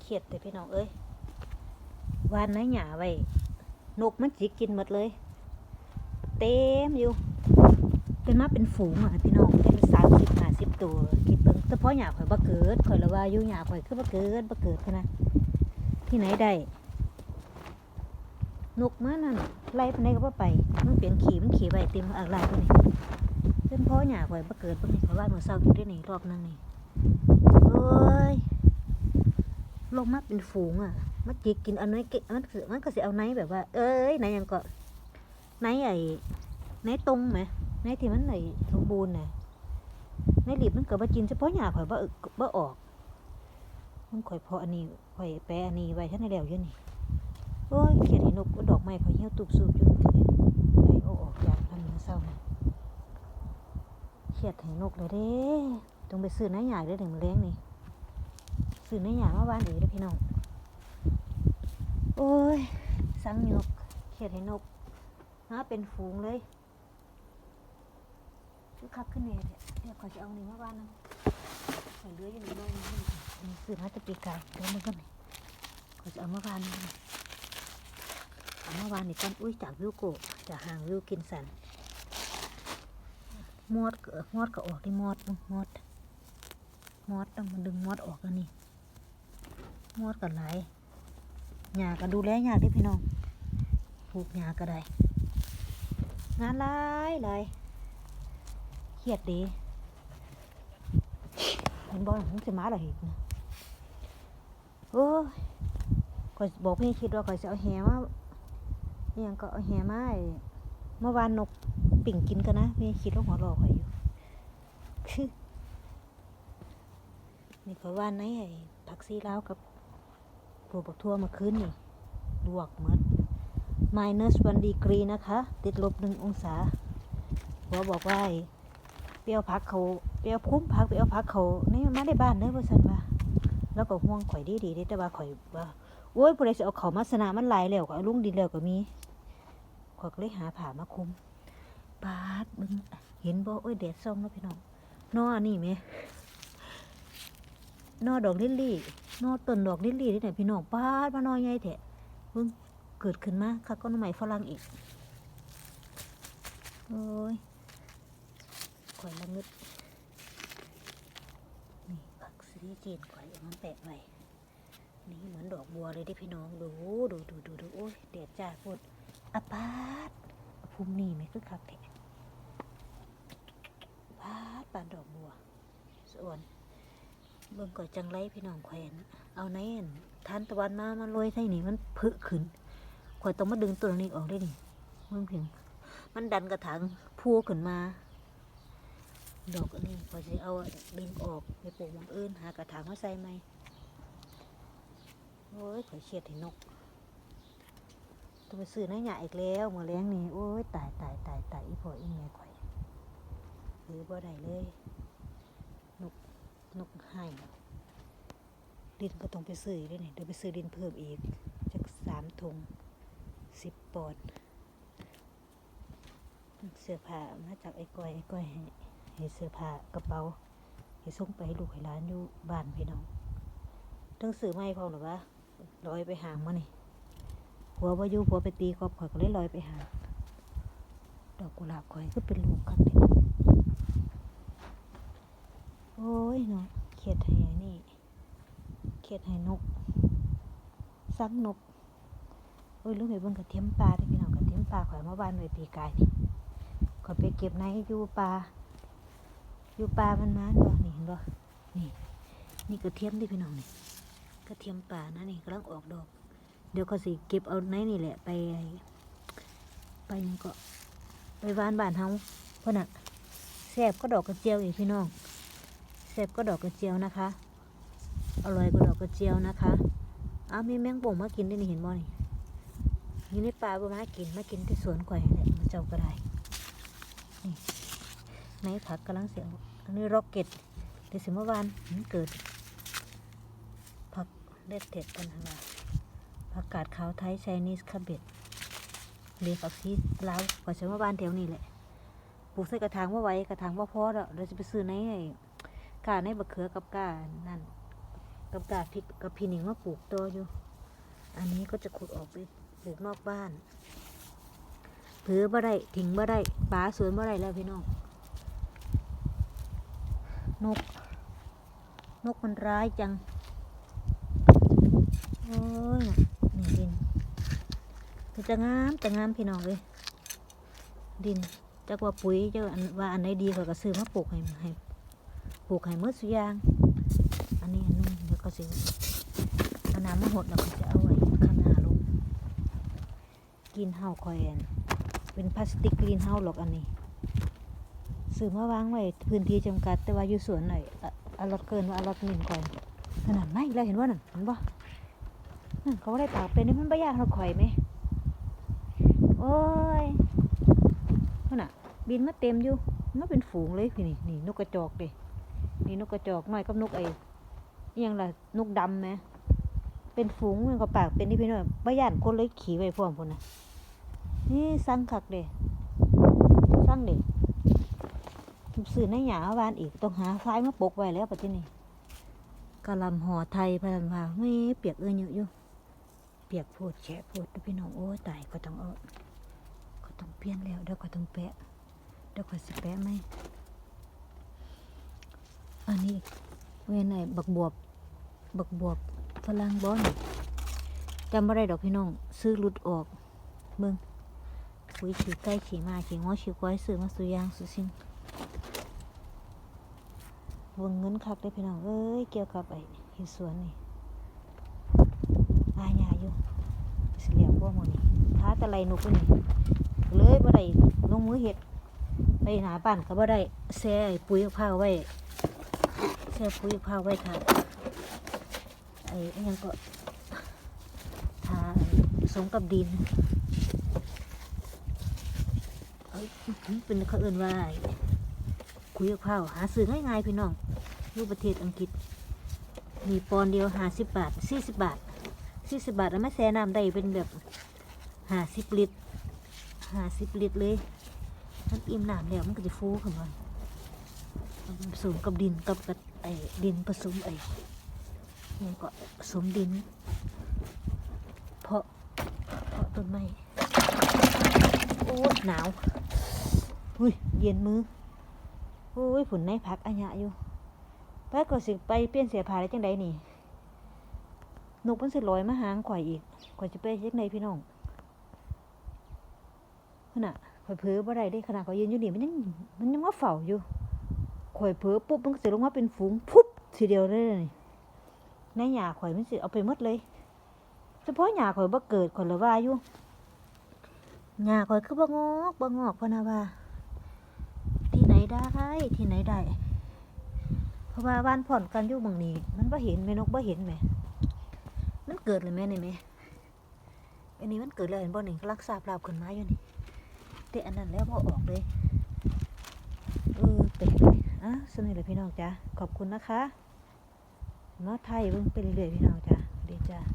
เขียดแต่พี่น้องเอ้ยวานไหนหยาไว้นกมันจิกกินหมดเลย เต็มอยู่ เป็นมาเป็นฝูงอะพี่น้องเป็นสามสิบห้าสิบตัวคิดเบิ่งแต่พอหยาข่อยบ่เกิดข่อยละว่าอยู่หยาข่อยคือบ่เกิดบ่เกิดพนะที่ไหนได้นกมานั่นไล่ไปไหนก็บ่ไปมันเปลี่ยนขี่มันขี่ไว้เต็มอ่างลายตัวนี้เป็นพ่อหยาข่อยบ่เกิดบ่นี่ข่อยว่ามื้อเช้าอยู่ได้นี่รอบนึงนี่โอ้ย งมาเป็นฝูงอะมันจิกกินเอาไหนเกะมันมันก็สิเอาไหนแบบว่า เอ้ยไหนยังก็ไหนไอ้ไหนตรงไหมไหนที่มันไหนสมบูรณ์น่ะไหนหลีบมันเกิดบ่กินเฉพาะหยาข่อยบ่เอิกบ่ออกมันข่อยพาะอันนี้ข่อยแปะอันนี้ไว้ท่านได้แล้วอยู่นี่โอ้ยเขียนให้นกดอกไม้เขาเหี่ยวตุบสูบอยู่ไอ้เอาออกจากทำเนื้อเศร้านะเขียดให้นกเลยเด้ต้องไปซื้อน้าใหยาได้ถึงแรงนี่ ซื้อน้าหยามาบ้านเอ๋เด้อพี่น้อง โอ้ย สั่งนกเขียดให้นกหาเป็นฝูงเลยคือคักขึ้นเนี่ยเดี๋ยวขาจะเอาหนี่งมาบ้านนะใส่เลืออยู่ในบ้านนี่ซื้อมาแตะปีกายเดี๋ยวมันก็นี่เขาจะเอามาบ้านนี่เอาเมื่อวานนี่ก้อนอุ้ยจากวิวโกจากห่างวิวกินสันมอดก็มอดก็ออกที่มอดมึงมอดมอดต้องมันดึงมอดออกแล้วนี่ มอดก็ไหลายหญ้าก็ดูแลยากเด้พี่น้องปลูกหญ้าก็ได้ งานหลายหลายเครียดดีเห็นบอลมันจะมาเหรอเห็นะโอ้ยข่อยบอกพี่คิดว่าข่อยจะเอาแหมาอิหยังก็เอาแหมาไอเมื่อวานนกปิ่งกินกันนะไม่คิดว่าหัวเรอข่อยอยู่นี่ข่อยว่านไหนไอ้ผักซีลาวกับ ปลูกบักทั่วมาคืนนี่ลวกหมด minus one degree นะคะ ติดลบหนึ่งองศาหัวบอกว่าไอ้เปรี้ยวพักเขาเปรี้ยวคุ้มพักเปรี้ยวพักเขานี่มาได้บ้านเด้อว่าซั่นว่าแล้วก็ห่วงข่อยดีดีเด้แต่ว่าข่อยว่าโอ้ยผู้ใดสิเอาเขามาสนามันหลายแล้วก็เอาลุงดินแล้วก็มีข้อยก็เลยหาผ้ามาคุมปาดมึงเห็นบ่โอ้ยแดดส่องแล้วพี่น้องนอนี่แหมนอดอกลิลลี่ นอต้นดอกลิลลี่นี่ไหนพี่น้องปาดมานอยใหญ่แท้เบิ่งเกิดขึ้นมาคักก็น้ำใหม่ฝรั่งอีกโอ้ยข่อยละงึดนี่ผักซีจีนข่อยเอามันแปะไว้นี่เหมือนดอกบัวเลยที่พี่น้องดูดูดูดูดูโอ้ยแดดจ้าปวดอาปาดภูมินี่ไหมคือคักแท้ปาดปานดอกบัวส่วน เบิ่งก่อนจังไรพี่น้องแขวนเอาไหนอั่นทานตะวันมามาโรยใส่นี่มันผึขึ้นข่อยต้องมาดึงตัวนี้ออกได้นี่เบิ่งเพียงมันดันกระถางพูขึ้นมาดอกอันนี้ข่อยจะเอาดึงออกไปปลูกอย่างอื่นหากระถางมาใส่ไหมโอ้ยข่อยเชียดให้นกต้องไปซื้อน้าหยาอีกแล้วเมื่อแรงนี่โอ้ยตายตายตายตายอีพ่ออีแม่ข่อยหรือบ่ได้เลย ให้ดินก็ต้องไปซื้ออีกเด้วนี่เดี๋ยวไปซื้อดินเพิ่มอีกจากสามถุงสิบปอนด์เสื้อผ้ามาจากไอ้ก้อยไอ้ก้อยให้เสื้อผ้ากระเป๋าให้ส่งไปให้ลูกให้หลานอยู่บ้านพี่น้องทั้งสื่อไม่พอหรือวะลอยไปหางมานี่ผัวว่ายู่ผัวไปตีกอบข่อยก็เลยลอยไปหางดอกกุหลาบข่อยก็เป็นลูกคักเลยโอ้ยเนาะ เขียดให้นี่ เขียดให้นก ซักนกโอ้ยลูกไปเบิ่งกระเทียมปลาที่พี่น้องกระเทียมปลาข่อยมาบ้านไว้ปีกายนี่ข่อยไปเก็บในอยู่ปลาอยู่ปลามันมาเนาะนี่เห็นบ่นี่ นี่กระเทียมที่พี่น้องนี่กระเทียมป่านะนี่กำลังออกดอก เดี๋ยวเขาสิเก็บเอาในนี่แหละไป ไปยังก็ไปบ้านบ้านเฮาเพราะน่ะแซ่บก็ดอกกระเจียวอีกพี่น้อง แซ่บก็ดอกกระเจียวนะคะ อร่อยก็ดอกกระเจียวนะคะอ้าวมีแมงป่งมากินได้นี่เห็นบ่นี่อยู่ในป่าบ่มากินมากินที่สวนข่อยนี่แหละมันเจ้าก็ได้นี่ในผักกำลังเสียอันนี้ร็อกเก็ตที่สิเมื่อวานมันเกิด ผักเล็ดเด็ดกันทั้งหลายผักกาดขาวไทยไชนีสคาเบตเรียกผักชีลาวกว่าจะมาบ้านแถวนี้แหละปลูกใส่กระถางว่าไว้กระถางว่าพอแล้วเราจะไปซื้อในไอ้ กาในบะเขือกับกานั่นกับกาพริกกับพี่หนิงมาปลูกตัวอยู่ อันนี้ก็จะขุดออกไปปลูกนอกบ้านเผือบ่ได้ทิ้งบ่ได้ปลาสวนบ่ได้แล้วพี่น้องนก นกมันร้ายจังโอ้ยนี่ดินมันจะงามจะงามพี่น้องเลยดินจักว่าปุ๋ยจักว่าอันไหนดีกว่าก็ซื้อมาปลูกให้ให้ ปลูกให้เมื่อสุยาง อันนี้อันนึงเดี๋ยวก็สิเอาน้ำมาหดแล้วก็จะเอาไว้ข้างหน้าลงกินเฮาคอยอันเป็นพลาสติกกรีนเฮาหรอกอันนี้ซื้อมาวางไว้พื้นที่จำกัด แต่ว่าอยู่สวนหน่อยอะอารถเกินว่าอารถมินก่อนขนาดไม่แล้วเห็นว่านั่นเห็นปะนั่นเขาบ่ได้ตากเป็นนี่มันไม่ยากเราข่อยไหมโอ้ยนั่นน่ะ บินมาเต็มอยู่มันเป็นฝูงเลยพี่นี่นี่นกกระจอกเด้ นี่นกกระจอกน้อยกับนกไอ้ยังล่ะนกดำไหมเป็นฝูงมันก็ปากเป็นนี่พี่น้อยบ่ย่านคนเลยขี่ไว้พร้อมพุ่นน่ะนี่สั่งคักเด้สั่งเด้ซื้อในหยาวานอีกต้องหาฟ้ายมาปกไว้แล้วปัจจุนี้กะลำห่อไทยพันว่าไม่เปียกเอ้ยเยอะอยู่เปียกโพดแฉะพดเด้อพี่น้องโอ้ตายก็ต้องเอาก็ต้องเปลี่ยนแล้วเดี๋ยวก็ต้องแปะเดี๋ยวก็สิแปะไหม อันนี้เวยนไหนบักบวบ บักบวบฝรั่งบอนจำไม่ได้ดอกพี่น้อง ซื้อหลุดออกเบิ่งปุ๋ยฉีไก่ฉีมาฉีงอฉีควายซื้อมาสุยางสุสิ่งวงเงินคักได้พี่น้องเอ้ยเกี่ยวกับไอ้เฮ็ดสวนนี่อาญาอยู่สเหลียวพวกมนี่ท้าตะไลนุกนี่เลยบ่ได้ลงมือเฮ็ดไปหนาบ้านก็บ่ได้แซ่ปุ๋ยมะพร้าวไว้ แซ่ปุ๋ยมะพร้าวไว้ค่ะไอ้ยังก็ทาสมกับดินเอ้ยเป็นเขาเอื่นว่าคุยกับข้าวหาซื้อง่ายๆพี่น้องอยู่ประเทศอังกฤษ มีปอนเดียวหาสิบบาทสี่สิบบาทสี่สิบบาทแล้วไม่แช่น้ำได้เป็นแบบหาสิบลิตรหาสิบลิตรเลยมันอิ่มน้ำแล้วมันก็จะฟูขึ้นมา ผสมกับดินกับกับไอ้ดินผสมไอ้นี่ก็ผสมดิน เพาะเพาะต้นไม้โอ้หนาวอุ้ยเย็นมือโอ้ยฝนในพักอัญญะอยู่ไปก็สิไปเปลี่ยนเสียผ้าได้จังใดนี่นกมันสิลอยมาหางข่อยอีกข่อยจะไปเฮ็ดในพี่น้องขณะข่อยเผลอบ่ได้เด้ขณะข่อยยืนอยู่นี่มันยังมันยังมาเฝ้าอยู่ ข่อยเผลอปุ๊บมันก็สิลงมาเป็นฝูงพุบทีเดียวเลยนี่ในหยาข่อยมันสิเอาไปหมดเลย เฉพาะหยาข่อยบ่เกิดข่อยละว่าอยู่หยาข่อยคือบ่งอกบ่งอกพะนะว่า ที่ไหนได้ที่ไหนได้เพราะว่าบ้านผ่อนกันอยู่บางนี้ มันบ่เห็นแม่นกบ่เห็นแม่มันเกิดเลยแม่นี่แม่อันนี้มันเกิดแล้วเห็นบ่นี่รักษาบลาบขึ้นมาอยู่นี่แต่อันนั้นแล้วบ่ออกเลยเออเป็นเลย อะสนิทเลยพี่น้องจ้าขอบคุณนะคะมาไทยเพิ่งไปเรื่อยๆพี่น้องจ้ะดีจ้า